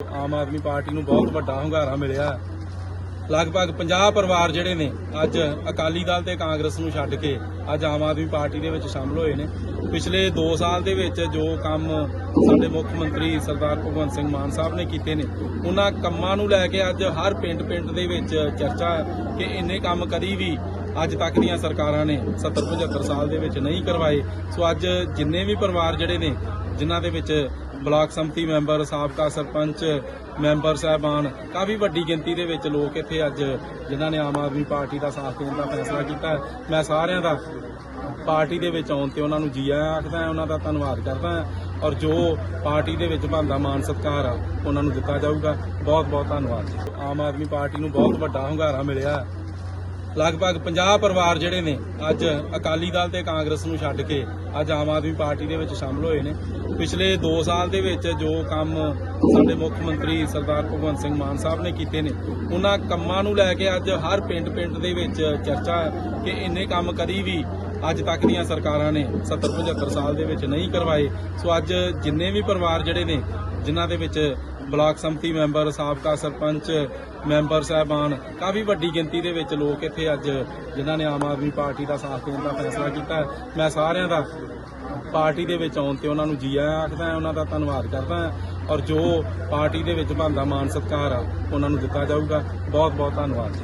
Aam Aadmi party ਨੂੰ ਬਹੁਤ ਵੱਡਾ ਹੁੰਗਾਰਾ ਮਿਲਿਆ ਲਗਭਗ 50 ਪਰਿਵਾਰ ਜਿਹੜੇ ਨੇ, ਅੱਜ ਅਕਾਲੀ ਦਲ ਤੇ ਕਾਂਗਰਸ ਨੂੰ ਛੱਡ ਕੇ ਅੱਜ ਆਮ ਆਦਮੀ ਪਾਰਟੀ ਦੇ ਵਿੱਚ ਸ਼ਾਮਲ ਹੋਏ ਨੇ। ਪਿਛਲੇ 2 ਸਾਲ ਦੇ ਵਿੱਚ ਜੋ ਕੰਮ ਸਾਡੇ ਮੁੱਖ ਮੰਤਰੀ ਸਰਦਾਰ ਭਗਵੰਤ ਸਿੰਘ ਮਾਨ ਸਾਹਿਬ ਨੇ ਕੀਤੇ ਨੇ, ਉਹਨਾਂ ਕੰਮਾਂ ਨੂੰ ਲੈ ਕੇ ਅੱਜ ਹਰ ਪਿੰਡ-ਪਿੰਡ ਦੇ ਵਿੱਚ ਚਰਚਾ ਕਿ ਇੰਨੇ ਕੰਮ ਕਦੀ ਵੀ ਅੱਜ ਤੱਕ ਦੀਆਂ ਸਰਕਾਰਾਂ ਨੇ 70 75 ਸਾਲ ਦੇ ਵਿੱਚ ਨਹੀਂ ਕਰਵਾਏ। ਸੋ ਅੱਜ ਜਿੰਨੇ ਵੀ ਪਰਿਵਾਰ ਜਿਹੜੇ ਨੇ, ਜਿਨ੍ਹਾਂ ਦੇ ਵਿੱਚ ਬਲਾਕ ਸੰਮਤੀ ਮੈਂਬਰ, ਸਾਬਕਾ ਸਰਪੰਚ, ਮੈਂਬਰ ਸਾਹਿਬਾਨ, ਕਾਫੀ ਵੱਡੀ ਗਿਣਤੀ ਦੇ ਵਿੱਚ ਲੋਕ ਇੱਥੇ ਅੱਜ ਜਿਨ੍ਹਾਂ ਨੇ ਆਮ ਆਦਮੀ ਪਾਰਟੀ ਦਾ ਸਾਥ ਦੇਣ ਦਾ ਫੈਸਲਾ ਕੀਤਾ। ਮੈਂ ਸਾਰਿਆਂ ਦਾ ਪਾਰਟੀ ਦੇ ਵਿੱਚ ਆਉਣ ਤੇ ਉਹਨਾਂ ਨੂੰ ਜੀ ਆਇਆਂ ਆਖਦਾ ਉਹਨਾਂ ਦਾ ਧੰਨਵਾਦ ਕਰਦਾ ਹਾਂ ਔਰ ਜੋ ਪਾਰਟੀ ਦੇ ਵਿੱਚ ਬਣਦਾ ਮਾਨ ਸਤਿਕਾਰ ਆ, ਉਹਨਾਂ ਨੂੰ ਦਿੱਤਾ ਜਾਊਗਾ। ਬਹੁਤ ਬਹੁਤ ਧੰਨਵਾਦ। ਆਮ ਆਦਮੀ ਪਾਰਟੀ ਨੂੰ ਬਹੁਤ ਵੱਡਾ ਹੁੰਗਾਰਾ ਮਿਲਿਆ। ਲਗਭਗ 50 ਪਰਿਵਾਰ ਜਿਹੜੇ ਨੇ ਅੱਜ ਅਕਾਲੀ ਦਲ ਤੇ ਕਾਂਗਰਸ ਨੂੰ ਛੱਡ ਕੇ ਅੱਜ ਆਮ ਆਦਮੀ ਪਾਰਟੀ ਦੇ ਵਿੱਚ ਸ਼ਾਮਲ ਹੋਏ ਨੇ। ਪਿਛਲੇ 2 ਸਾਲ ਦੇ ਵਿੱਚ ਜੋ ਕੰਮ ਸਾਡੇ ਮੁੱਖ ਮੰਤਰੀ ਸਰਦਾਰ ਭਗਵੰਤ ਸਿੰਘ ਮਾਨ ਸਾਹਿਬ ਨੇ ਕੀਤੇ ਨੇ, ਉਹਨਾਂ ਕੰਮਾਂ ਨੂੰ ਲੈ ਕੇ ਅੱਜ ਹਰ ਪਿੰਡ-ਪਿੰਡ ਦੇ ਵਿੱਚ ਚਰਚਾ ਕਿ ਇੰਨੇ ਕੰਮ ਕਦੀ ਵੀ ਅੱਜ ਤੱਕ ਦੀਆਂ ਸਰਕਾਰਾਂ ਨੇ 70 75 ਸਾਲ ਦੇ ਵਿੱਚ ਨਹੀਂ ਕਰਵਾਏ। ਸੋ ਅੱਜ ਜਿੰਨੇ ਵੀ ਪਰਿਵਾਰ ਜਿਹੜੇ ਨੇ, ਜਿਨ੍ਹਾਂ ਦੇ ਵਿੱਚ ਬਲਾਕ ਸੰਮਤੀ ਮੈਂਬਰ, ਸਾਬਕਾ ਸਰਪੰਚ, ਮੈਂਬਰ ਸਾਹਿਬਾਨ, ਕਾਫੀ ਵੱਡੀ ਗਿਣਤੀ ਦੇ ਵਿੱਚ ਲੋਕ ਇੱਥੇ ਅੱਜ ਜਿਨ੍ਹਾਂ ਨੇ ਆਮ ਆਦਮੀ ਪਾਰਟੀ ਦਾ ਸਾਥ ਦੇਣ ਦਾ ਫੈਸਲਾ ਕੀਤਾ। ਮੈਂ ਸਾਰਿਆਂ ਦਾ ਪਾਰਟੀ ਦੇ ਵਿੱਚ ਆਉਣ ਤੇ ਉਹਨਾਂ ਨੂੰ ਜੀ ਆਇਆਂ ਆਖਦਾ ਉਹਨਾਂ ਦਾ ਧੰਨਵਾਦ ਕਰਦਾ ਹਾਂ ਔਰ ਜੋ ਪਾਰਟੀ ਦੇ ਵਿੱਚ ਬਣਦਾ ਮਾਨ ਸਤਿਕਾਰ ਆ, ਉਹਨਾਂ ਨੂੰ ਦਿੱਤਾ ਜਾਊਗਾ। ਬਹੁਤ ਬਹੁਤ ਧੰਨਵਾਦ